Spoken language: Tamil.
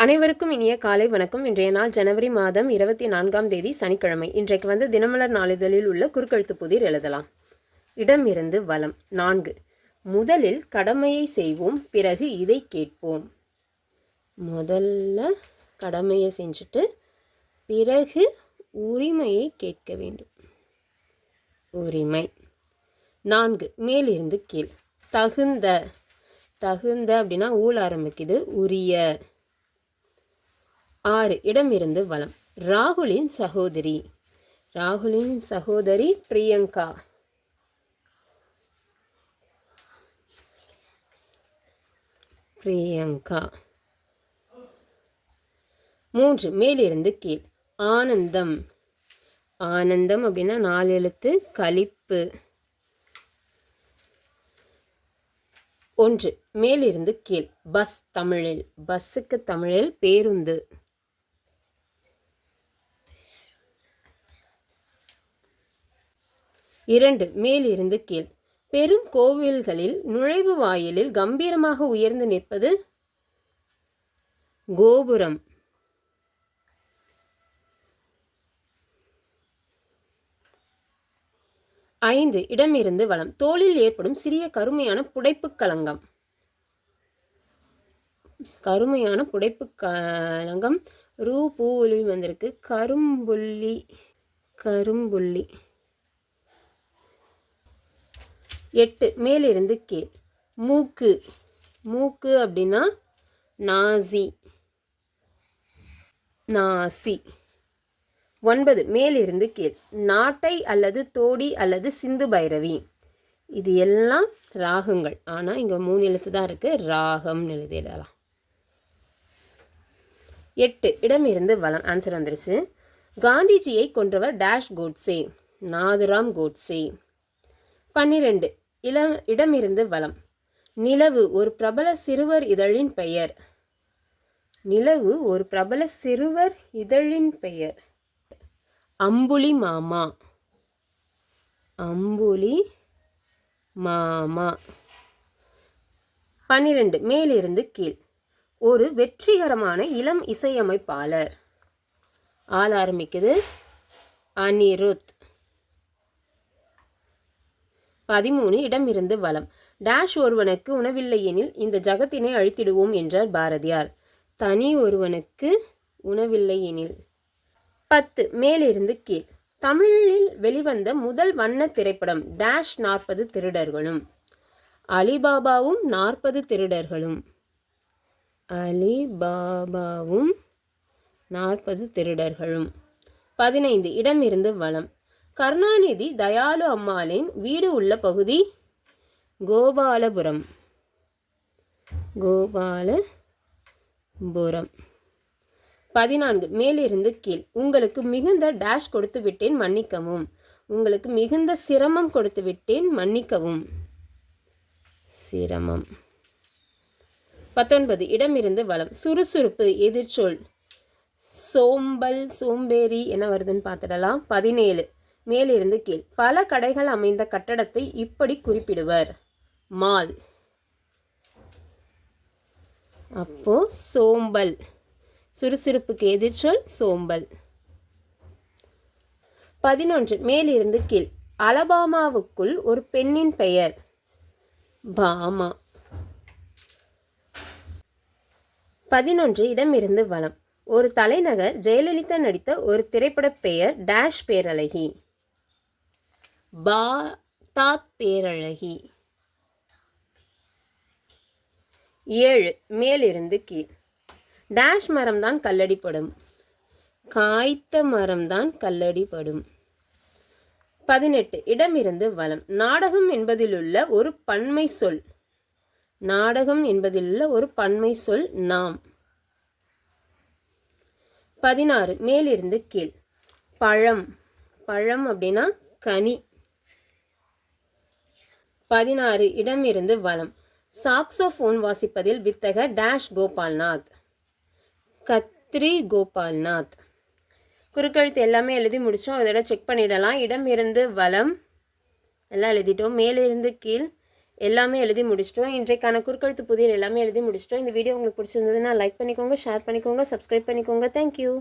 அனைவருக்கும் இனிய காலை வணக்கம். இன்றைய நாள் ஜனவரி மாதம் இருபத்தி நான்காம் தேதி சனிக்கிழமை. இன்றைக்கு வந்து தினமலர் நாளிதழில் உள்ள குறுக்கெழுத்து புதிர் எழுதலாம். இடமிருந்து வலம். நான்கு. முதலில் கடமையை செய்வோம் பிறகு இதை கேட்போம். முதல்ல கடமையை செஞ்சுட்டு பிறகு உரிமையை கேட்க வேண்டும். உரிமை. நான்கு. மேலிருந்து கீழ். தகுந்த. தகுந்த அப்படின்னா ஊழ ஆரம்பிக்குது. உரிய. ஆறு இடமிருந்து வலம். ராகுலின் சகோதரி. ராகுலின் சகோதரி பிரியங்கா. பிரியங்கா. மூன்று மேலிருந்து கீழ். ஆனந்தம். ஆனந்தம் அப்படின்னா நாலு எழுத்து கழிப்பு. ஒன்று மேலிருந்து கீழ். பஸ் தமிழில். பஸ்ஸுக்கு தமிழில் பேருந்து. இரண்டு மேலிருந்து கீழ். பெரும் கோவில்களில் நுழைவு வாயிலில் கம்பீரமாக உயர்ந்து நிற்பது கோபுரம். ஐந்து இடமிருந்து வளம் தோளில் ஏற்படும் சிறிய கருமையான புடைப்பு கலங்கம் கருமையான புடைப்பு கலங்கம் ரூ. பூலி வந்திருக்கு. கரும்புள்ளி. கரும்புள்ளி. எட்டு. மேலிருந்து கீழ் மூக்கு. மூக்கு அப்படின்னா நாசி. நாசி. ஒன்பது. மேலிருந்து கீழ் நாட்டை அல்லது தோடி அல்லது சிந்து பைரவி. இது எல்லாம் ராகங்கள். ஆனால் இங்கே மூணு எழுத்து தான் இருக்குது ராகம்னு எழுதிடலாம் எட்டு. இடமிருந்து வளம். ஆன்சர் வந்துருச்சு. காந்திஜியை கொன்றவர் டேஷ் கோட்ஸே. நாதுராம் கோட்ஸே. பன்னிரெண்டு. இளம் இடமிருந்து வலம் நிலவு ஒரு பிரபல சிறுவர் இதழின் பெயர். நிலவு ஒரு பிரபல சிறுவர் இதழின் பெயர். அம்புலி மாமா. அம்புலி மாமா. பன்னிரண்டு மேலிருந்து கீழ். ஒரு வெற்றிகரமான இளம் இசையமைப்பாளர். ஆள் ஆரம்பிக்குது அனிருத். பதிமூணு இடமிருந்து வலம். டேஷ் ஒருவனுக்கு உணவில்லை எனில் இந்த ஜகத்தினை அழித்திடுவோம் என்றார் பாரதியார். தனி ஒருவனுக்கு உணவில்லை எனில் பத்து மேலிருந்து கீழ். தமிழில் வெளிவந்த முதல் வண்ண திரைப்படம் டேஷ் நாற்பது திருடர்களும். அலிபாபாவும் நாற்பது திருடர்களும். அலிபாபாவும் நாற்பது திருடர்களும். பதினைந்து இடமிருந்து வளம் கருணாநிதி தயாளு அம்மாளின் வீடு உள்ள பகுதி கோபாலபுரம். கோபாலபுரம். பதினான்கு மேலிருந்து கீழ். உங்களுக்கு மிகுந்த டேஷ் கொடுத்து விட்டேன் மன்னிக்கவும். உங்களுக்கு மிகுந்த சிரமம் கொடுத்து விட்டேன் மன்னிக்கவும். சிரமம். பத்தொன்பது இடமிருந்து வளம் சுறுசுறுப்பு எதிர்ச்சொல். சோம்பல் சோம்பேறி என்ன வருதுன்னு பார்த்துடலாம். பதினேழு மேலிருந்து கீழ். பல கடைகள் அமைந்த கட்டடத்தை இப்படி குறிப்பிடுவர். மால். அப்போ சோம்பல். சுறுசுறுப்புக்கு எதிர்ச்சொல் சோம்பல். பதினொன்று. மேலிருந்து கீழ். அலபாமாவுக்குள் ஒரு பெண்ணின் பெயர். பாமா. பதினொன்று. இடமிருந்து வளம் ஒரு தலைநகர் ஜெயலலிதா நடித்த ஒரு திரைப்பட பெயர் டேஷ் பேரழகி. பா தாத் பேரழகி. ஏழு மேலிருந்து கீழ். டேஷ் மரம்தான் கல்லடிப்படும். காய்த்த மரம்தான் கல்லடிப்படும். பதினெட்டு இடமிருந்து வளம். நாடகம் என்பதிலுள்ள ஒரு பன்மை சொல். நாடகம் என்பதிலுள்ள ஒரு பன்மை சொல் நாம். பதினாறு மேலிருந்து கீழ். பழம். பழம் அப்படின்னா கனி. பதினாறு இடமிருந்து வலம். சாக்ஸோஃபோன் வாசிப்பதில் வித்தக டேஷ் கோபால்நாத். கத்ரி கோபால்நாத். குறுக்கெழுத்து எல்லாமே எழுதி முடித்தோம் அதோட செக் பண்ணிடலாம். இடம் இருந்து வலம். எல்லாம் எழுதிட்டோம். மேலிருந்து கீழ் எல்லாமே எழுதி முடிச்சிட்டோம். இன்றைக்கான குறுக்கெழுத்து புதிய எல்லாமே எழுதி முடிச்சிட்டோம். இந்த வீடியோ உங்களுக்கு பிடிச்சிருந்ததுன்னா லைக் பண்ணிக்கோங்க ஷேர் பண்ணிக்கோங்க சப்ஸ்கிரைப் பண்ணிக்கோங்க. தேங்க்யூ